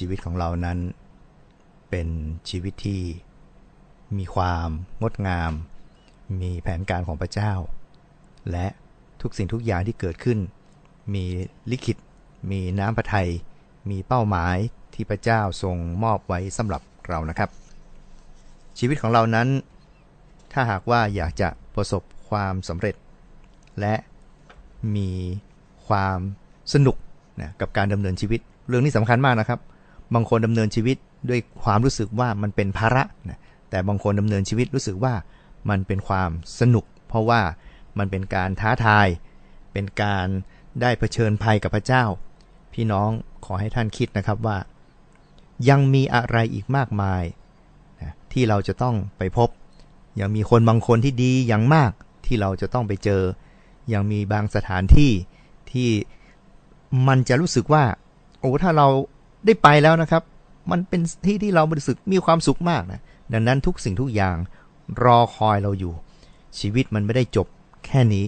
ชีวิตของเรานั้น เป็นชีวิตที่มีความงดงาม มีแผนการของพระเจ้า และทุกสิ่งทุกอย่างที่เกิดขึ้น มีลิขิต มีน้ำพระทัย มีเป้าหมายที่พระเจ้าทรงมอบไว้สำหรับเรานะครับ ชีวิตของเรานั้น ถ้าหากว่าอยากจะประสบความสำเร็จ และมีความสนุกนะกับการดำเนินชีวิต เรื่องนี้สำคัญมากนะครับ บางคนดำเนินชีวิตด้วยความรู้สึกว่ามันเป็นภาระนะแต่บางคนดำเนินชีวิตรู้สึกว่ามันเป็นความสนุก เพราะว่ามันเป็นการท้าทาย เป็นการได้เผชิญภัยกับพระเจ้า พี่น้องขอให้ท่านคิดนะครับว่า ยังมีอะไรอีกมากมายนะที่เราจะต้องไปพบ ยังมีคนบางคนที่ดีอย่างมากที่เราจะต้องไปเจอ ยังมีบางสถานที่ที่มันจะรู้สึกว่าโอ้ถ้าเรา ได้ไปแล้วนะครับ มันเป็นที่ที่เรารู้สึกมีความสุขมากนะดังนั้นทุกสิ่งทุกอย่างรอคอยเราอยู่ ชีวิตมันไม่ได้จบแค่นี้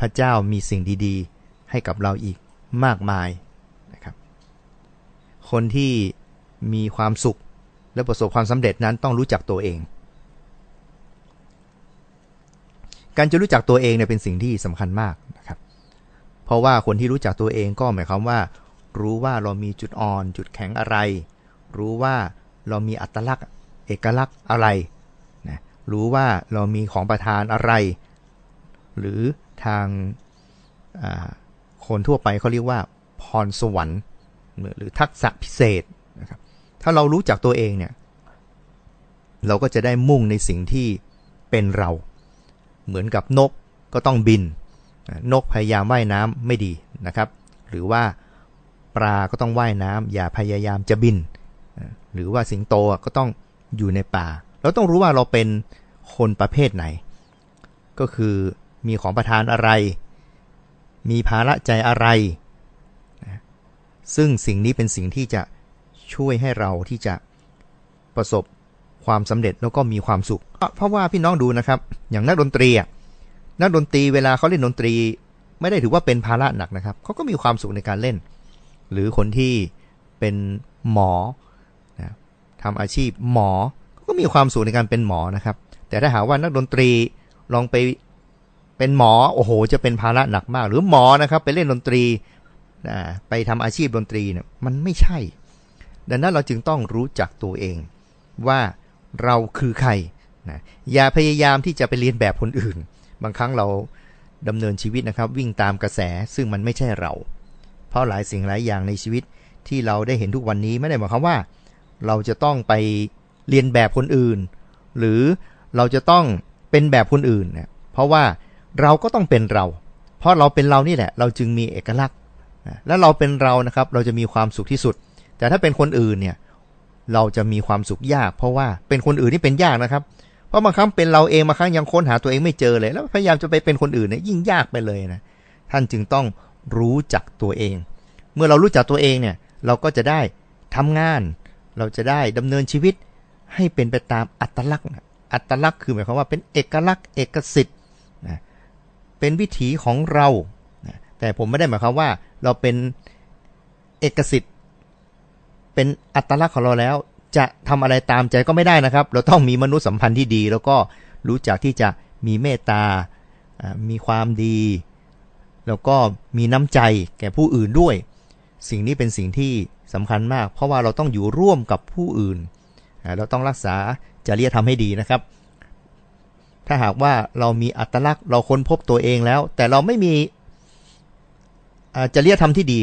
พระเจ้ามีสิ่งดีๆ ให้กับเราอีกมากมายนะครับ คนที่มีความสุขและประสบความสำเร็จนั้นต้องรู้จักตัวเอง การจะรู้จักตัวเองเนี่ยเป็นสิ่งที่สำคัญมากนะครับ เพราะว่าคนที่รู้จักตัวเองก็หมายความว่า รู้ว่าเรามีจุดอ่อนจุดแข็งอะไร รู้ว่าเรามีอัตลักษณ์ เอกลักษณ์อะไรนะรู้ว่าเรามีของประทานอะไร หรือทางคนทั่วไปเขาเรียกว่าพรสวรรค์ หรือทักษะพิเศษนะครับถ้าเรารู้จักตัวเองเนี่ยเราก็จะได้มุ่งในสิ่งที่เป็นเรา เหมือนกับนกก็ต้องบิน นกพยายามว่ายน้ำไม่ดีนะครับ หรือว่า ปลาก็ต้องว่ายน้ำอย่าพยายามจะบิน หรือว่าสิงโตก็ต้องอยู่ในป่า เราต้องรู้ว่าเราเป็นคนประเภทไหน ก็คือมีของประทานอะไร มีภาระใจอะไร ซึ่งสิ่งนี้เป็นสิ่งที่จะช่วยให้เราที่จะประสบความสำเร็จแล้วก็มีความสุข เพราะว่าพี่น้องดูนะครับ อย่างนักดนตรีนักดนตรีเวลาเขาเล่นดนตรี ไม่ได้ถือว่าเป็นภาระหนักนะครับเขาก็มีความสุขในการเล่น หรือคนที่เป็นหมอนะทำอาชีพหมอก็มีความสุขในการเป็นหมอนะครับ แต่ถ้าหาว่านักดนตรีลองไปเป็นหมอโอ้โห จะเป็นภาระหนักมาก หรือหมอนะครับไปเล่นดนตรีนะไปทำอาชีพดนตรีเนี่ยมันไม่ใช่ ดังนั้นเราจึงต้องรู้จักตัวเอง ว่าเราคือใครนะอย่าพยายามที่จะไปเรียนแบบคนอื่น บางครั้งเราดำเนินชีวิตนะครับ วิ่งตามกระแสซึ่งมันไม่ใช่เรา เพราะหลายสิ่งหลายอย่างในชีวิตที่เราได้เห็นทุกวันนี้ไม่ได้หมายความว่า เราจะต้องไปเรียนแบบคนอื่น หรือเราจะต้องเป็นแบบคนอื่นนะเพราะว่าเราก็ต้องเป็นเรา เพราะเราเป็นเรานี่แหละ เราจึงมีเอกลักษณ์และเราเป็นเรานะครับ เราจะมีความสุขที่สุด แต่ถ้าเป็นคนอื่นเนี่ยเราจะมีความสุขยาก เพราะว่าเป็นคนอื่นนี่เป็นยากนะครับ เพราะบางครั้งเป็นเราเองบางครั้งยังค้นหาตัวเองไม่เจอเลย แล้วพยายามจะไปเป็นคนอื่นเนี่ยยิ่งยากไปเลยนะท่านจึงต้อง รู้จักตัวเอง เมื่อเรารู้จักตัวเองเนี่ยเราก็จะได้ทำงาน เราจะได้ดำเนินชีวิตให้เป็นไปตามอัตลักษณ์ อัตลักษณ์คือหมายความว่าเป็นเอกลักษณ์ เอกสิทธิ์นะเป็นวิถีของเรานะแต่ผมไม่ได้หมายความว่า เราเป็นเอกสิทธิ์ เป็นอัตลักษณ์ของเราแล้ว จะทำอะไรตามใจก็ไม่ได้นะครับ เราต้องมีมนุษยสัมพันธ์ที่ดี แล้วก็รู้จักที่จะมีเมตตา มีความดี แล้วก็มีน้ำใจแก่ผู้อื่นด้วย สิ่งนี้เป็นสิ่งที่สำคัญมาก เพราะว่าเราต้องอยู่ร่วมกับผู้อื่น เราต้องรักษาจริยธรรมให้ดีนะครับ ถ้าหากว่าเรามีอัตลักษณ์ เราค้นพบตัวเองแล้ว แต่เราไม่มีจริยธรรมที่ดี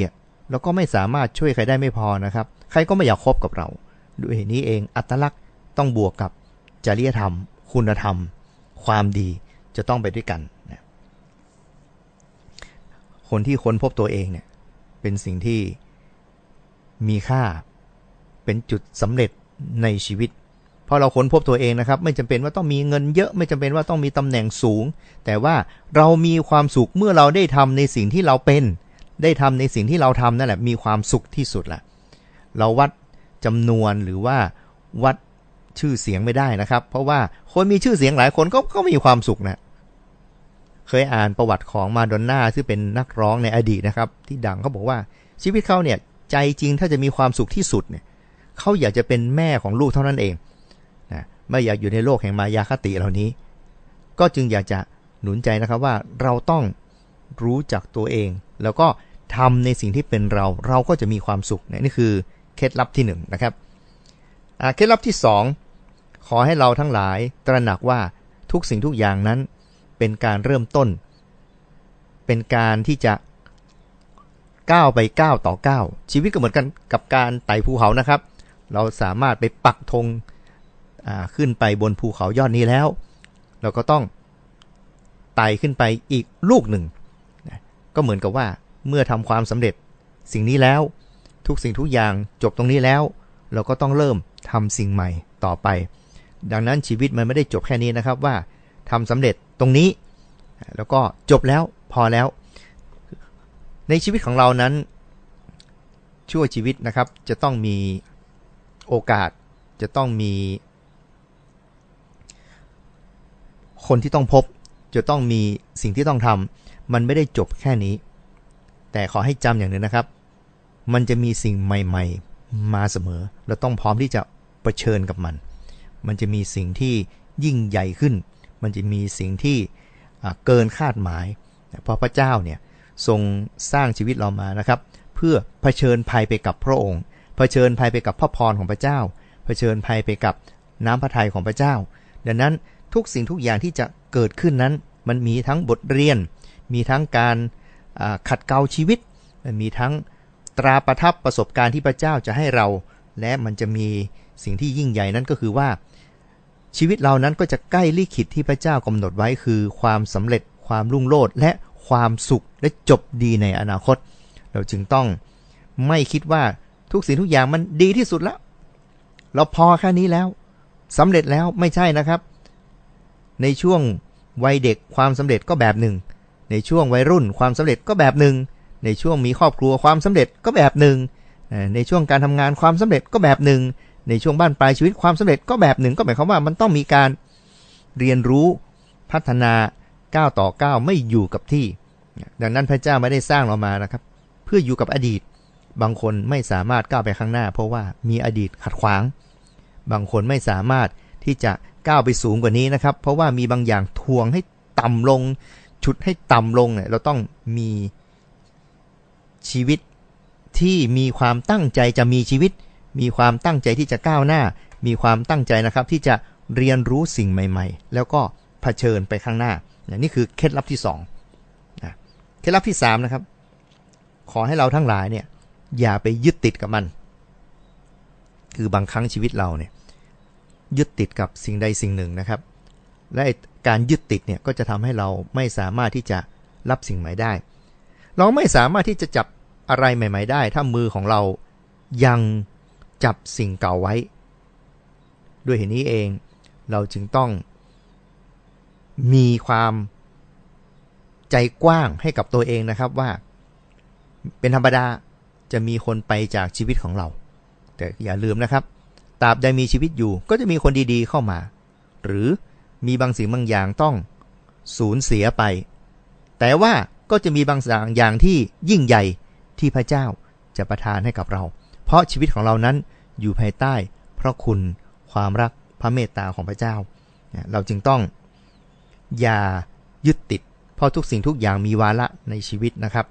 เราก็ไม่สามารถช่วยใครได้ไม่พอนะครับ ใครก็ไม่อยากคบกับเรา ด้วยเหตุนี้เองอัตลักษณ์ต้องบวกกับจริยธรรม คุณธรรม ความดีจะต้องไปด้วยกัน คนที่ค้นพบตัวเองเนี่ย เป็นสิ่งที่มีค่าเป็นจุดสำเร็จในชีวิตพอเราค้นพบตัวเองนะครับ ไม่จำเป็นว่าต้องมีเงินเยอะ ไม่จำเป็นว่าต้องมีตำแหน่งสูง แต่ว่าเรามีความสุขเมื่อเราได้ทำในสิ่งที่เราเป็น ได้ทำในสิ่งที่เราทำนั่นแหละมีความสุขที่สุดแหละเราวัดจำนวนหรือว่าวัดชื่อเสียงไม่ได้นะครับ เพราะว่าคนมีชื่อเสียงหลายคนก็ก็มีความสุขนะ เคยอ่านประวัติของมาดอนน่าซึ่งเป็นนักร้องในอดีตนะครับ ที่ดังเขาบอกว่าชีวิตเขาเนี่ยใจจริงถ้าจะมีความสุขที่สุดเนี่ยเขาอยากจะเป็นแม่ของลูกเท่านั้นเองนะไม่อยากอยู่ในโลกแห่งมายาคติเหล่านี้ ก็จึงอยากจะหนุนใจนะครับว่าเราต้องรู้จักตัวเอง แล้วก็ทำในสิ่งที่เป็นเรา เราก็จะมีความสุขนี่คือเคล็ดลับที่1นนะครับเคล็ดลับที่ 2 ขอให้เราทั้งหลายตระหนักว่าทุกสิ่งทุกอย่างนั้น เป็นการเริ่มต้น เป็นการที่จะก้าวไปก้าวต่อก้าวชีวิตก็เหมือนกันกับการไต่ภูเขานะครับ เราสามารถไปปักธงขึ้นไปบนภูเขายอดนี้แล้ว เราก็ต้องไต่ขึ้นไปอีกลูกหนึ่ง ก็เหมือนกับว่าเมื่อทำความสำเร็จสิ่งนี้แล้ว ทุกสิ่งทุกอย่างจบตรงนี้แล้ว เราก็ต้องเริ่มทำสิ่งใหม่ต่อไป ดังนั้นชีวิตมันไม่ได้จบแค่นี้นะครับว่าทำสำเร็จ ตรงนี้ แล้วก็จบแล้วพอแล้ว ในชีวิตของเรานั้น ชั่วชีวิตนะครับ จะต้องมีโอกาส จะต้องมี คนที่ต้องพบ จะต้องมีสิ่งที่ต้องทำมันไม่ได้จบแค่นี้ แต่ขอให้จำอย่างหนึ่งนะครับ มันจะมีสิ่งใหม่ ๆ มาเสมอ เราต้องพร้อมที่จะะเผชิญกับมัน มันจะมีสิ่งที่ยิ่งใหญ่ขึ้น มันจะมีสิ่งที่เกินคาดหมาย เพราะพระเจ้าเนี่ยทรงสร้างชีวิตเรามานะครับ เพื่อเผชิญภัยไปกับพระองค์ เผชิญภัยไปกับพระพรของพระเจ้า เผชิญภัยไปกับน้ำพระทัยของพระเจ้า ดังนั้นทุกสิ่งทุกอย่างที่จะเกิดขึ้นนั้น มันมีทั้งบทเรียน มีทั้งการขัดเกลาชีวิต มันมีทั้งตราประทับประสบการณ์ที่พระเจ้าจะให้เรา และมันจะมีสิ่งที่ยิ่งใหญ่นั้นก็คือว่า ชีวิตเรานั้นก็จะใกล้ลิขิตที่พระเจ้ากำหนดไว้คือ ความสำเร็จความรุ่งโรจน์และความสุขและจบดีในอนาคต เราจึงต้องไม่คิดว่าทุกสิ่งทุกอย่างมันดีที่สุดแล้ว เราพอแค่นี้แล้วสำเร็จแล้วไม่ใช่นะครับ ในช่วงวัยเด็กความสำเร็จก็แบบหนึ่ง ในช่วงวัยรุ่นความสำเร็จก็แบบหนึ่ง ในช่วงมีครอบครัวความสำเร็จก็แบบหนึ่ง ในช่วงการทำงานความสำเร็จก็แบบหนึ่ง ในช่วงบ้านปลายชีวิตความสำเร็จก็แบบหนึ่งก็หมายความว่ามันต้องมีการเรียนรู้พัฒนาก้าวต่อก้าวไม่อยู่กับที่ ดังนั้นพระเจ้าไม่ได้สร้างเรามานะครับ เพื่ออยู่กับอดีต บางคนไม่สามารถก้าวไปข้างหน้า เพราะว่ามีอดีตขัดขวาง บางคนไม่สามารถที่จะก้าวไปสูงกว่านี้นะครับ เพราะว่ามีบางอย่างทวงให้ต่ำลง ชุดให้ต่ำลงเนี่ยเราต้องมีชีวิตที่มีความตั้งใจจะมีชีวิต มีความตั้งใจที่จะก้าวหน้า มีความตั้งใจนะครับที่จะเรียนรู้สิ่งใหม่ ๆ แล้วก็เผชิญไปข้างหน้า นี่คือเคล็ดลับที่2นะเคล็ดลับที่3นะครับ ขอให้เราทั้งหลายเนี่ยอย่าไปยึดติดกับมัน คือบางครั้งชีวิตเราเนี่ยยึดติดกับสิ่งใดสิ่งหนึ่งนะครับ และการยึดติดเนี่ยก็จะทำให้เราไม่สามารถที่จะรับสิ่งใหม่ได้ เราไม่สามารถที่จะจับอะไรใหม่ ๆ ได้ ถ้ามือของเรายัง จับสิ่งเก่าไว้ ด้วยเหตุนี้เองเราจึงต้องมีความใจกว้างให้กับตัวเองนะครับว่า เป็นธรรมดาจะมีคนไปจากชีวิตของเรา แต่อย่าลืมนะครับตราบใดมีชีวิตอยู่ก็จะมีคนดีๆเข้ามา หรือมีบางสิ่งบางอย่างต้องสูญเสียไป แต่ว่าก็จะมีบางสิ่งอย่างที่ยิ่งใหญ่ที่พระเจ้าจะประทานให้กับเรา เพราะชีวิตของเรานั้นอยู่ภายใต้ พระคุณความรักพระเมตตาของพระเจ้า เราจึงต้องอย่ายึดติด เพราะทุกสิ่งทุกอย่างมีวาระในชีวิตนะครับ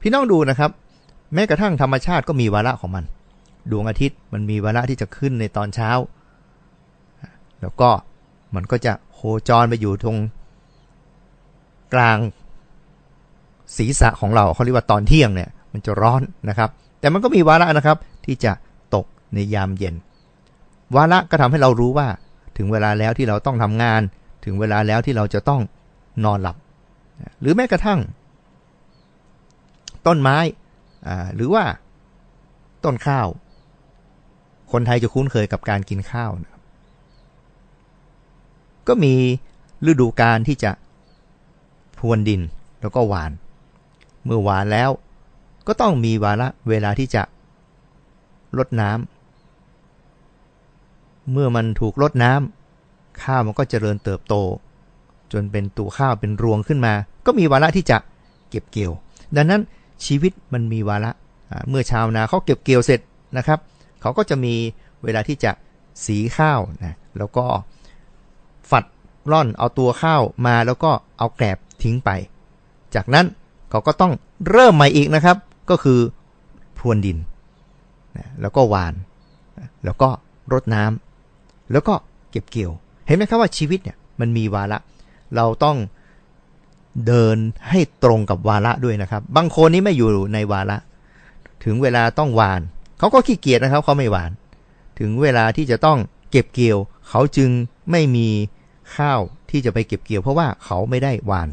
พี่น้องดูนะครับ แม้กระทั่งธรรมชาติก็มีวาระของมัน ดวงอาทิตย์มันมีเวลาที่จะขึ้นในตอนเช้า แล้วก็มันก็จะโคจรไปอยู่ตรงกลางศีรษะของเราเขาเรียกว่าตอนเที่ยงเนี่ย มันจะร้อนนะครับ แต่มันก็มีวาระนะครับ ที่จะตกในยามเย็น วาระก็ทำให้เรารู้ว่า ถึงเวลาแล้วที่เราต้องทำงาน ถึงเวลาแล้วที่เราจะต้องนอนหลับ หรือแม้กระทั่ง ต้นไม้หรือว่าต้นข้าว คนไทยจะคุ้นเคยกับการกินข้าวนะก็มีฤดูการที่จะพรวนดินแล้วก็หวาน เมื่อหวานแล้ว ก็ต้องมีวาระเวลาที่จะลดน้ำเมื่อมันถูกลดน้ำข้าวมันก็เจริญเติบโต จนเป็นตัวข้าวเป็นรวงขึ้นมา ก็มีวาระที่จะเก็บเกี่ยว ดังนั้นชีวิตมันมีวาระเมื่อชาวนาเขาเก็บเกี่ยวเสร็จนะครับ เขาก็จะมีเวลาที่จะสีข้าวนะแล้วก็ฝัดร่อนเอาตัวข้าวมาแล้วก็เอาแกลบทิ้งไป จากนั้นเขาก็ต้องเริ่มใหม่อีกนะครับ ก็คือพรวนดินนะแล้วก็หวาน แล้วก็รดน้ำแล้วก็เก็บเกี่ยว เห็นไหมครับว่าชีวิตเนี่ยมันมีวาระ เราต้องเดินให้ตรงกับวาระด้วยนะครับ บางคนนี้ไม่อยู่ในวาระ ถึงเวลาต้องหวาน เขาก็ขี้เกียจนะครับ เขาไม่หวาน ถึงเวลาที่จะต้องเก็บเกี่ยว เขาจึงไม่มีข้าวที่จะไปเก็บเกี่ยว เพราะว่าเขาไม่ได้หวาน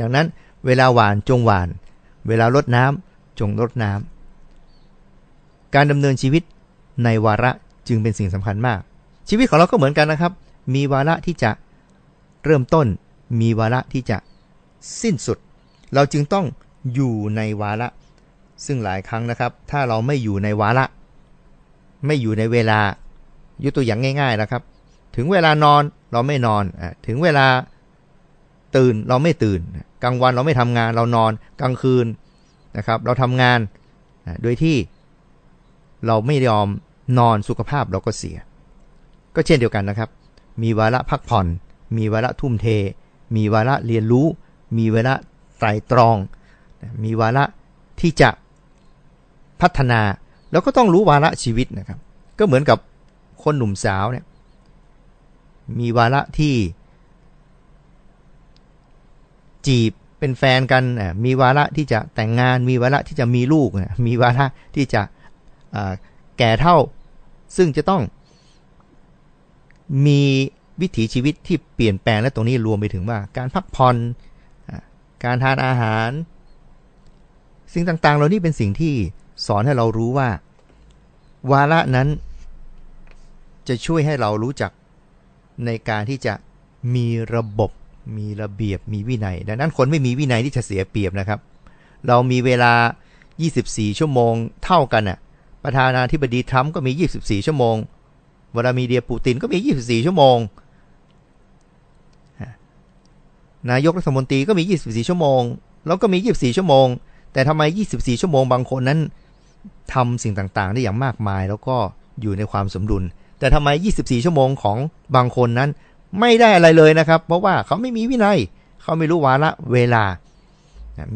ดังนั้นเวลาหวานจงหวาน เวลารดน้ำ จงรดน้ำการดำเนินชีวิตในวาระจึงเป็นสิ่งสำคัญมาก ชีวิตของเราก็เหมือนกันนะครับ มีวาระที่จะเริ่มต้น มีวาระที่จะสิ้นสุด เราจึงต้องอยู่ในวาระ ซึ่งหลายครั้งนะครับ ถ้าเราไม่อยู่ในวาระ ไม่อยู่ในเวลายกตัวอย่างง่าย ๆนะครับ ถึงเวลานอนเราไม่นอนอถึงเวลาตื่นเราไม่ตื่น กลางวันเราไม่ทำงานเรานอน กลางคืน นะครับ เราทำงานโดยที่เราไม่ยอมนอนสุขภาพเราก็เสีย ก็เช่นเดียวกันนะครับ มีวาระพักผ่อน มีวาระทุ่มเท มีวาระเรียนรู้ มีวาระไตรตรอง มีวาระที่จะพัฒนา แล้วก็ต้องรู้วาระชีวิตนะครับ ก็เหมือนกับคนหนุ่มสาวเนี่ย มีวาระที่จีบ เป็นแฟนกันมีวาระที่จะแต่งงาน มีวาระที่จะมีลูก มีวาระที่จะแก่เท่า ซึ่งจะต้องมีวิถีชีวิตที่เปลี่ยนแปลงและตรงนี้รวมไปถึงว่า การพักผ่อนการทานอาหาร สิ่งต่างๆ เหล่านี้เป็นสิ่งที่สอนให้เรารู้ว่า วาระนั้น จะช่วยให้เรารู้จักในการที่จะมีระบบ มีระเบียบมีวินัย ดังนั้นคนไม่มีวินัยที่จะเสียเปรียบนะครับ เรามีเวลา 24 ชั่วโมงเท่ากันน่ะประธานาธิบดีทรัมป์ก็มี 24 ชั่วโมงวลามีเดียปูตินก็มี 24 ชั่วโมง นายกรัฐมนตรีก็มี 24 ชั่วโมง แล้วก็มี 24 ชั่วโมง แต่ทำไม 24 ชั่วโมงบางคนนั้นทำสิ่งต่างๆ ได้อย่างมากมาย แล้วก็อยู่ในความสมดุล แต่ทำไม 24 ชั่วโมงของบางคนนั้น ไม่ได้อะไรเลยนะครับ เพราะว่าเขาไม่มีวินัย เขาไม่รู้วาระเวลา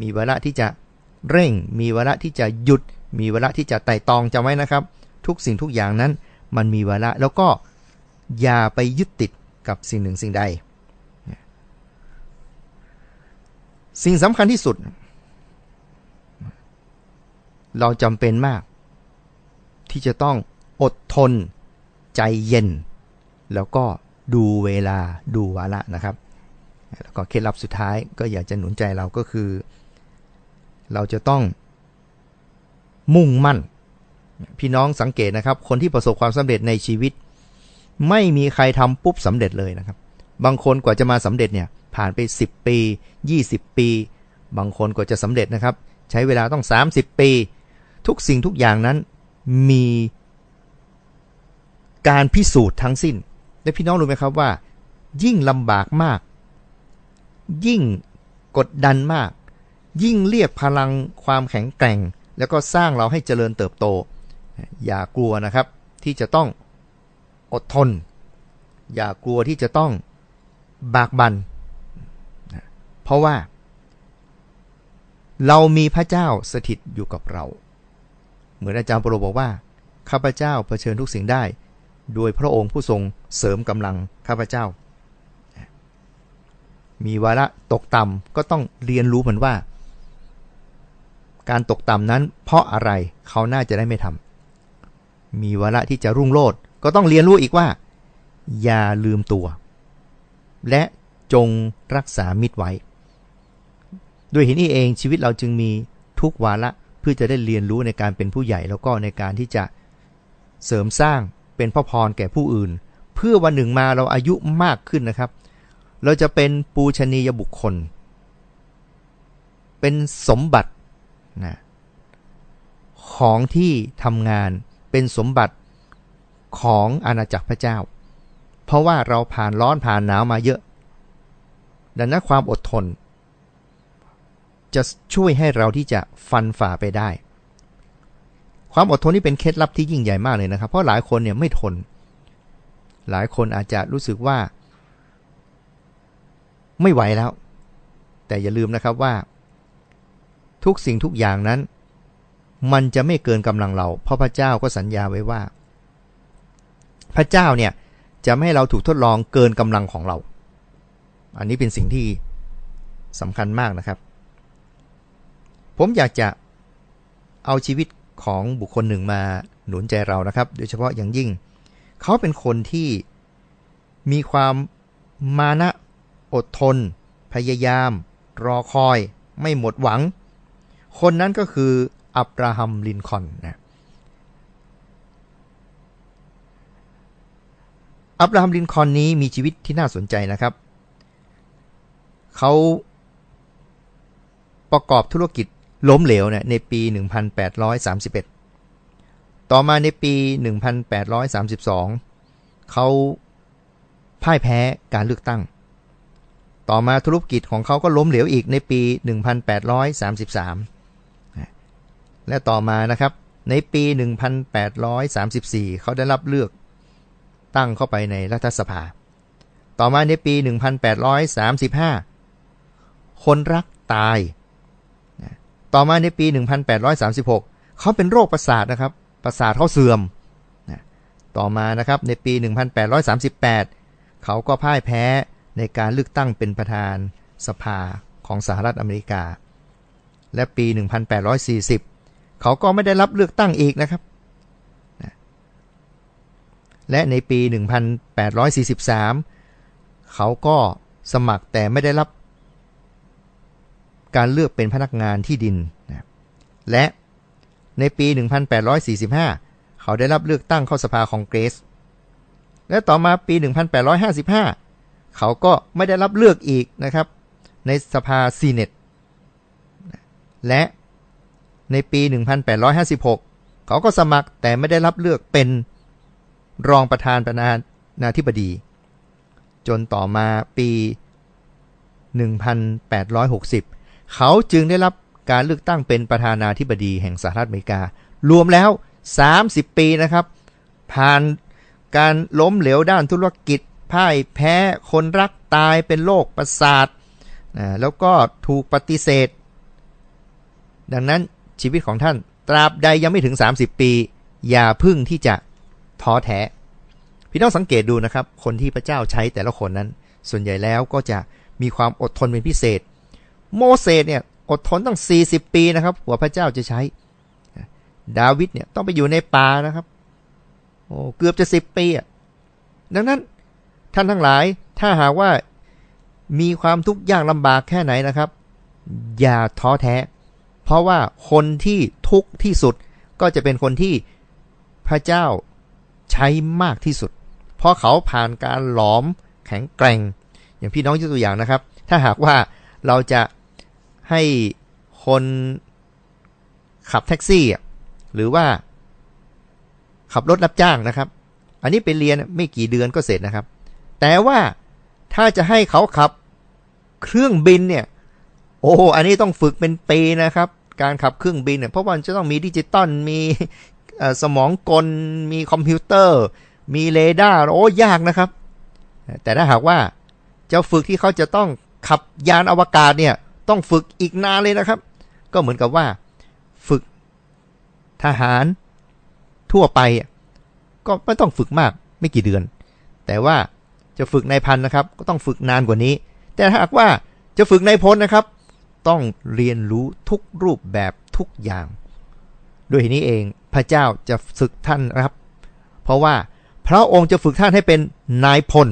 มีวาระที่จะเร่ง มีวาระที่จะหยุด มีวาระที่จะไต่ตองจำไว้นะครับ ทุกสิ่งทุกอย่างนั้น มันมีวาระแล้วก็อย่าไปยึดติดกับสิ่งหนึ่งสิ่งใด สิ่งสำคัญที่สุด เราจำเป็นมาก ที่จะต้องอดทน ใจเย็น แล้วก็ ดูเวลาดูวาระนะครับ แล้วก็เคล็ดลับสุดท้ายก็อยากจะหนุนใจเราก็คือ เราจะต้องมุ่งมั่น พี่น้องสังเกตนะครับ คนที่ประสบความสำเร็จในชีวิต ไม่มีใครทำปุ๊บสำเร็จเลยนะครับ บางคนกว่าจะมาสำเร็จเนี่ยผ่านไป 10 ปี 20 ปี บางคนกว่าจะสำเร็จนะครับ ใช้เวลาต้อง 30 ปี ทุกสิ่งทุกอย่างนั้นมีการพิสูจน์ทั้งสิ้น และพี่น้องรู้ไหมครับว่า ยิ่งลำบากมาก ยิ่งกดดันมาก ยิ่งเรียกพลังความแข็งแกร่ง แล้วก็สร้างเราให้เจริญเติบโต อย่ากลัวนะครับ ที่จะต้องอดทน อย่ากลัวที่จะต้องบากบัน เพราะว่า เรามีพระเจ้าสถิตอยู่กับเรา เหมือนอาจารย์ปโรบอกว่าข้าพเจ้าเผชิญทุกสิ่งได้ โดยพระองค์ผู้ทรงเสริมกำลังข้าพเจ้า มีวาระตกต่ำก็ต้องเรียนรู้เหมือนว่า การตกต่ำนั้น เพราะอะไรเขาน่าจะได้ไม่ทำมีวาระที่จะรุ่งโรจน์ก็ต้องเรียนรู้อีกว่า อย่าลืมตัว และจงรักษามิตรไว้ ด้วยเหตุนี้เองชีวิตเราจึงมีทุกวาระเพื่อจะได้เรียนรู้ในการเป็นผู้ใหญ่แล้วก็ในการที่จะเสริมสร้าง เป็นพ่อพรแก่ผู้อื่น เพื่อวันหนึ่งมาเราอายุมากขึ้นนะครับ เราจะเป็นปูชนียบุคคล เป็นสมบัตินะของที่ทำงานเป็นสมบัติของอาณาจักรพระเจ้า เพราะว่าเราผ่านร้อนผ่านหนาวมาเยอะ ดังนั้นความอดทน จะช่วยให้เราที่จะฟันฝ่าไปได้ ความอดทนนี่เป็นเคล็ดลับที่ยิ่งใหญ่มากเลยนะครับ เพราะหลายคนเนี่ยไม่ทน หลายคนอาจจะรู้สึกว่า ไม่ไหวแล้ว แต่อย่าลืมนะครับว่า ทุกสิ่งทุกอย่างนั้น มันจะไม่เกินกำลังเรา เพราะพระเจ้าก็สัญญาไว้ว่า พระเจ้าเนี่ยจะไม่ให้เราถูกทดลองเกินกำลังของเรา อันนี้เป็นสิ่งที่สำคัญมากนะครับ ผมอยากจะเอาชีวิต ของบุคคลหนึ่งมาหนุนใจเรานะครับ โดยเฉพาะอย่างยิ่ง เขาเป็นคนที่มีความมานะอดทน พยายาม รอคอย ไม่หมดหวัง คนนั้นก็คืออับราฮัมลินคอนนะอับราฮัมลินคอนนี้มีชีวิตที่น่าสนใจนะครับ เขาประกอบธุรกิจ ล้มเหลวเนี่ยในปี 1831 ต่อมาในปี 1832 เขาพ่ายแพ้การเลือกตั้ง ต่อมาธุรกิจของเขาก็ล้มเหลวอีกในปี 1833 และต่อมานะครับในปี 1834 เขาได้รับเลือกตั้งเข้าไปในรัฐสภา ต่อมาในปี 1835 คนรักตาย ต่อมาในปี 1836 เขาเป็นโรคประสาทนะครับ ประสาทเขาเสื่อม ต่อมานะครับในปี 1838 เขาก็พ่ายแพ้ในการเลือกตั้งเป็นประธานสภาของสหรัฐอเมริกา และปี 1840 เขาก็ไม่ได้รับเลือกตั้งอีกนะครับ และในปี 1843 เขาก็สมัครแต่ไม่ได้รับ การเลือกเป็นพนักงานที่ดินนะและในปี 1845 เขาได้รับเลือกตั้งเข้าสภาคองเกรส และต่อมาปี 1855 เขาก็ไม่ได้รับเลือกอีกนะครับ ในสภาซีเนตและในปี 1856 เขาก็สมัครแต่ไม่ได้รับเลือกเป็นรองประธานประธานาธิบดี จนต่อมาปี 1860 เขาจึงได้รับการเลือกตั้งเป็นประธานาธิบดีแห่งสหรัฐอเมริกา รวมแล้ว 30 ปีนะครับ ผ่านการล้มเหลวด้านธุรกิจพ่ายแพ้คนรักตายเป็นโรคประสาทนะแล้วก็ถูกปฏิเสธ ดังนั้นชีวิตของท่านตราบใดยังไม่ถึง 30 ปี อย่าพึ่งที่จะท้อแท้ พี่น้องสังเกตดูนะครับ คนที่พระเจ้าใช้แต่ละคนนั้น ส่วนใหญ่แล้วก็จะมีความอดทนเป็นพิเศษ โมเสสเนี่ยอดทนตั้ง 40 ปีนะครับกว่าพระเจ้าจะใช้ ดาวิดเนี่ยต้องไปอยู่ในป่านะครับโอ้เกือบจะสิบปีอะดังนั้นท่านทั้งหลายถ้าหากว่ามีความทุกข์ยากลำบากแค่ไหนนะครับ อย่าท้อแท้ เพราะว่าคนที่ทุกข์ที่สุดก็จะเป็นคนที่พระเจ้าใช้มากที่สุด เพราะเขาผ่านการหลอมแข็งแกร่ง อย่างพี่น้องยกตัวอย่างนะครับ ถ้าหากว่าเราจะ ให้คนขับแท็กซี่หรือว่าขับรถรับจ้างนะครับ อันนี้ไปเรียนไม่กี่เดือนก็เสร็จนะครับ แต่ว่าถ้าจะให้เขาขับเครื่องบินเนี่ย โอ้อันนี้ต้องฝึกเป็นปีนะครับ การขับเครื่องบินเนี่ยเพราะว่าจะต้องมีดิจิตอลมีสมองกล มีคอมพิวเตอร์ มีเรดาร์โอ้ยากนะครับ แต่ถ้าหากว่าจะฝึกที่เขาจะต้องขับยานอวกาศเนี่ย ต้องฝึกอีกนานเลยนะครับ ก็เหมือนกับว่า ฝึกทหารทั่วไป ก็ไม่ต้องฝึกมากไม่กี่เดือน แต่ว่าจะฝึกในพันนะครับ ก็ต้องฝึกนานกว่านี้ แต่หากว่าจะฝึกในพลนะครับ ต้องเรียนรู้ทุกรูปแบบทุกอย่างด้วยนี้เองพระเจ้าจะฝึกท่านนะครับ เพราะว่าพระองค์จะฝึกท่านให้เป็นนายพล